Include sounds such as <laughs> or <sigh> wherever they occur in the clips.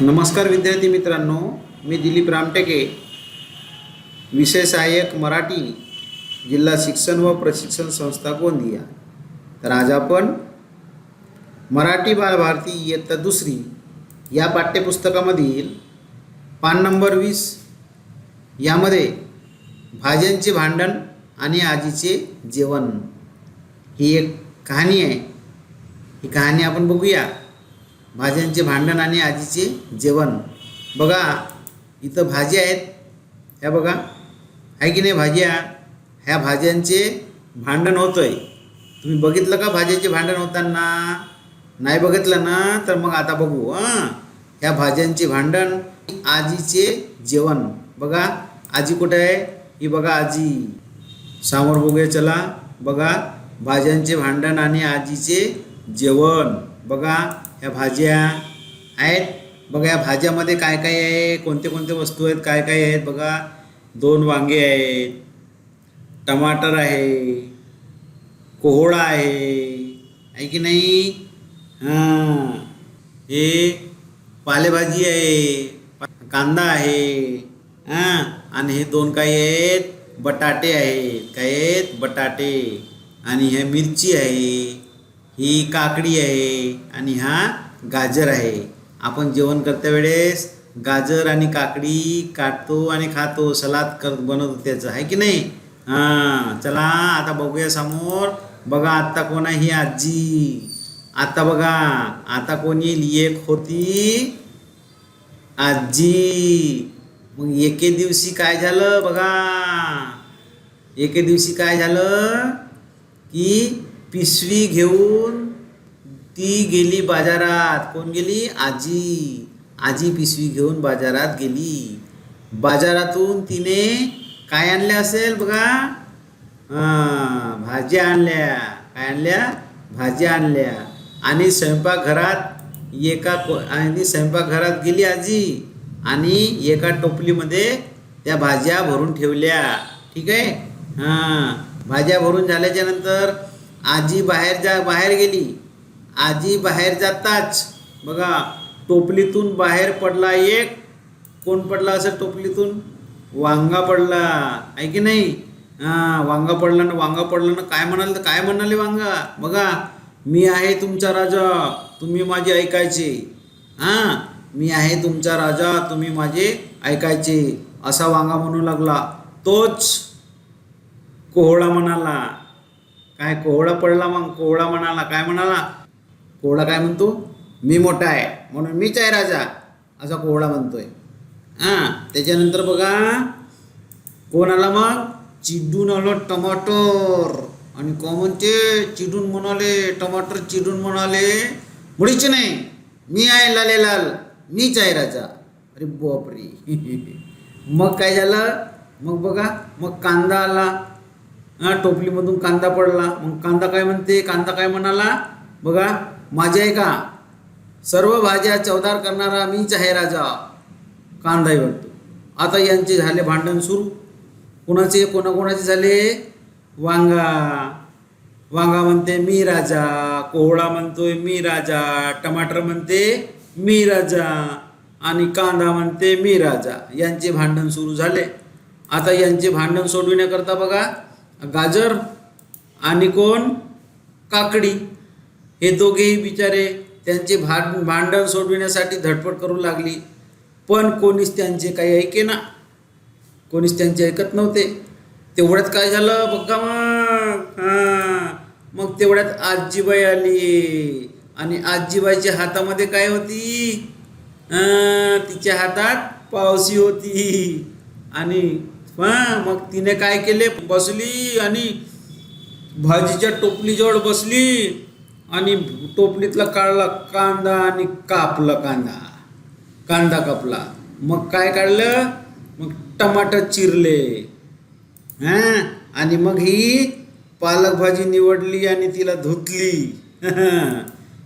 नमस्कार विद्यार्थी मित्रांनो मी दिलीप रामटेके विषय सहाय्यक मराठी जिल्हा शिक्षण व प्रशिक्षण संस्था गोंदिया. तर आज आपण मराठी बालभारती इयत्ता दुसरी या पाठ्यपुस्तकामधील पान नंबर वीस यामध्ये भाज्यांचे भांडण आणि आजीचे जेवण. ही एक कहाणी आहे. ही कहाणी आपण बघूया. भाज्यांचे भांडण आणि आजीचे जेवण. बघा इथं भाज्या आहेत. ह्या बघा. आहे की नाही भाज्या? ह्या भाज्यांचे भांडण होतं आहे तुम्ही बघितलं का भाज्याचे भांडण होताना? नाही बघितलं ना? तर मग आता बघू हां. ह्या भाज्यांचे भांडण आजीचे जेवण. बघा आजी कुठे आहे? ही बघा आजी. समोर बघूया चला. बघा भाज्यांचे भांडण आणि आजीचे जेवण. बघा ह्या भाज्या आहेत. बघा या भाज्यामध्ये काय काय आहे? कोणते कोणते वस्तू आहेत? काय काय आहेत? बघा दोन वांगे आहेत टमाटर आहे कोहळा आहे. आहे की नाही? हां. हे पालेभाजी आहे कांदा आहे. हां. आणि हे दोन काय आहेत? बटाटे आहेत. काय आहेत? बटाटे. आणि हे मिरची आहे. ही काकडी आहे आणि हा गाजर आहे. आपण जेवण करत्या वेळेस गाजर आणि काकडी काटतो आणि खातो सलाद कर बनवतो त्याचं आहे की नाही? हां चला आता बघूया समोर. बघा आत्ता कोण आहे ही आजी. आता बघा आता कोण येईल? एक होती आजी. मग एके दिवशी काय झालं बघा? एके दिवशी काय झालं? की पिशवी घेऊन ती गेली बाजारात. कोण गेली? आजी. आजी पिशवी घेऊन बाजारात गेली. बाजारातून तिने काय आणल्या असेल बघा? हां भाज्या आणल्या. काय आणल्या? भाज्या आणल्या. आणि स्वयंपाकघरात एका को आणि स्वयंपाकघरात गेली आजी. आणि एका टोपलीमध्ये त्या भाज्या भरून ठेवल्या. ठीक आहे? हां भाज्या भरून झाल्याच्यानंतर आजी बाहेर जा बाहेर गेली. आजी बाहेर जाताच. बघा टोपलीतून बाहेर पडला एक. कोण पडला असं टोपलीतून? वांगा पडला. आहे की नाही? हां वांगा पडला ना वांगा पडला ना काय म्हणाल तर काय म्हणाले वांगा? बघा मी आहे तुमचा राजा. तुम्ही माझे ऐकायचे. हां मी आहे तुमचा राजा. तुम्ही माझे ऐकायचे. असा वांगा म्हणू लागला. तोच कोहळा म्हणाला. काय कोहळा पडला मग कोहळा म्हणाला काय म्हणाला? कोहळा काय म्हणतो? मी मोठा आहे म्हणून मीच आहे राजा असा कोहळा म्हणतोय. हां त्याच्यानंतर बघा कोण आला मग? चिडून आलं टमाटर. आणि कोण म्हणते चिडून म्हणाले टमाटर चिडून म्हणाले मुळीच नाही मी आहे लाले लाल मीच आहे राजा. अरे बापरे. <laughs> मग काय झालं? मग बघा मग कांदा आला टोपलीमधून कांदा पडला. मग कांदा काय म्हणते? कांदा काय म्हणाला? बघा माझे आहे का सर्व भाज्या चवदार करणारा मीच आहे राजा. कांदाही वाटतो आता यांचे झाले भांडण सुरू. कोणाचे? कोणाकोणाचे झाले? वांगा. वांगा म्हणते मी राजा. कोहळा म्हणतोय मी राजा. टमाटर म्हणते मी राजा. आणि कांदा म्हणते मी राजा. यांचे भांडण सुरू झाले. आता यांचे भांडण सोडविण्याकरता बघा गाजर आणि कोण? काकडी. हे दोघेही बिचारे त्यांचे भांड भांडण सोडविण्यासाठी धडपड करू लागली. पण कोणीच त्यांचे काही ऐके ना. कोणीच त्यांचे ऐकत नव्हते. तेवढ्यात काय झालं? बघा मग. हां. मग तेवढ्यात आजीबाई आली. आणि आजीबाईच्या हातामध्ये काय होती? तिच्या हातात पावसी होती. आणि हा मग तिने काय केले? बसली आणि भाजीच्या टोपलीजवळ बसली आणि टोपलीतला काढला कांदा आणि कापला कांदा. कांदा कापला. मग काय काढलं? मग टमाटर चिरले. हां आणि मग ही पालक भाजी निवडली आणि तिला धुतली. <laughs>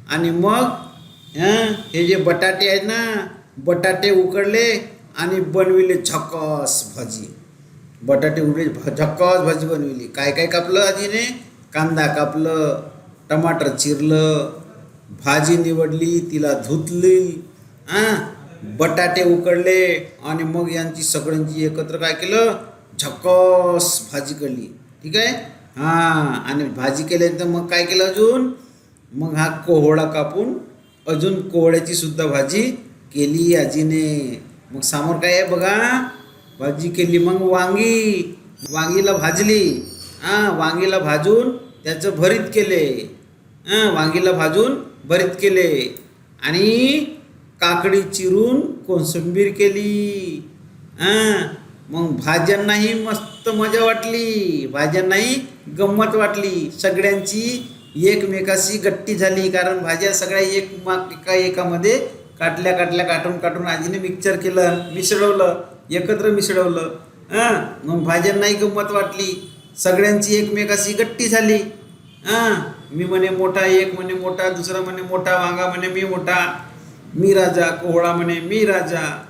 आणि मग हे जे बटाटे आहेत ना बटाटे उकडले आणि बनविले झकास भाजी. बटाटे उडले भ- भाजी बनविली. काय काय कापलं आजीने कांदा कापलं टमाटर चिरलं भाजी निवडली तिला धुतली हां बटाटे उकडले आणि मग यांची सगळ्यांची एकत्र काय केलं? झक्कस भाजी केली. ठीक आहे? हां आणि भाजी केल्यानंतर मग काय केलं अजून? मग हा कोहळा कापून अजून कोहळ्याची सुद्धा भाजी केली आजीने. मग समोर काय आहे बघा? भाजी केली मग वांगी वांगीला भाजली. हां वांगीला भाजून त्याचं भरीत केले. हां वांगीला भाजून भरीत केले. आणि काकडी चिरून कोसंबीर केली. हां मग भाज्यांनाही मस्त मजा वाटली. भाज्यांनाही गंमत वाटली. सगळ्यांची एकमेकाशी गट्टी झाली कारण भाज्या सगळ्या एक एका एकामध्ये काटल्या काटल्या काटून काटून आजीने मिक्सर केलं मिसळवलं. एकत्र मिसळवलं. हां? मग भाज्यांनाही गंमत वाटली. सगळ्यांची एकमेकाशी गट्टी झाली. हां? मी म्हणे मोठा एक म्हणे मोठा दुसरा म्हणे मोठा वांगा म्हणे मी मोठा मी राजा कोहळा म्हणे मी राजा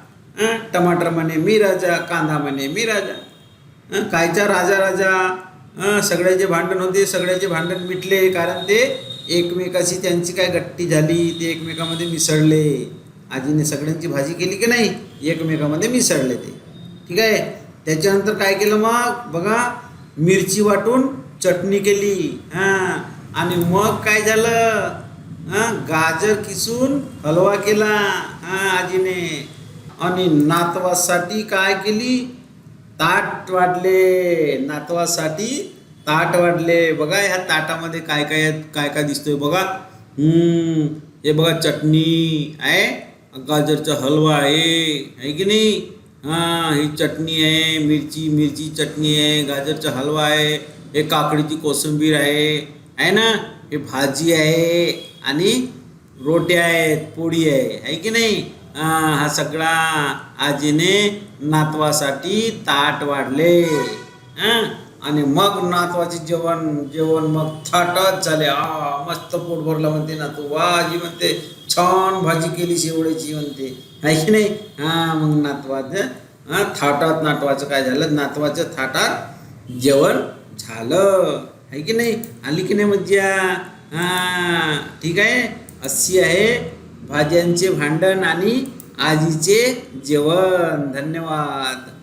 टमाटर म्हणे मी राजा कांदा म्हणे मी राजा. कायचा राजा राजा? सगळ्याचे भांडण होते सगळ्याचे भांडण मिटले कारण ते एकमेकाशी त्यांची काय गट्टी झाली ते एकमेकामध्ये मिसळले. आजीने सगळ्यांची भाजी केली की नाही एकमेकामध्ये मिसळले ते. ठीक आहे? त्याच्यानंतर काय केलं मग? बघा मिरची वाटून चटणी केली. हां. आणि मग काय झालं? हां गाजर किसून हलवा केला. हां आजीने. आणि नातवासाठी काय केली? ताट वाढले नातवासाठी ताट वाढले बघा ह्या ताटामध्ये काय काय आहे, काय काय दिसतोय बघा. हम्म, हे बघा चटणी आहे. गाजरचा हलवा आहे आहे की नाही? हां ही चटणी आहे मिरची मिरची चटणी आहे गाजरचा हलवा आहे हे काकडीची कोसंबीर आहे आहे ना? हे भाजी आहे आणि रोट्या आहेत पोळी आहे आहे की नाही? हां, हा सगळा आजीने नातवासाठी ताट वाढले. हां? आणि मग नातवाचे जेवण जेवण मग थाटच झाले. आ मस्त पोट भरलं म्हणते नातू. वा आजी म्हणते छान भाजी केली शेवड्याची म्हणते आहे की नाही? हां मग नातवाचं हां थाटात नातवाचं काय झालं? नातवाचं थाटात जेवण झालं. आहे की नाही? आली की नाही मज्जा? हां ठीक आहे? अशी आहे. भाज्यांचे भांडण आणि आजीचे जेवण. धन्यवाद.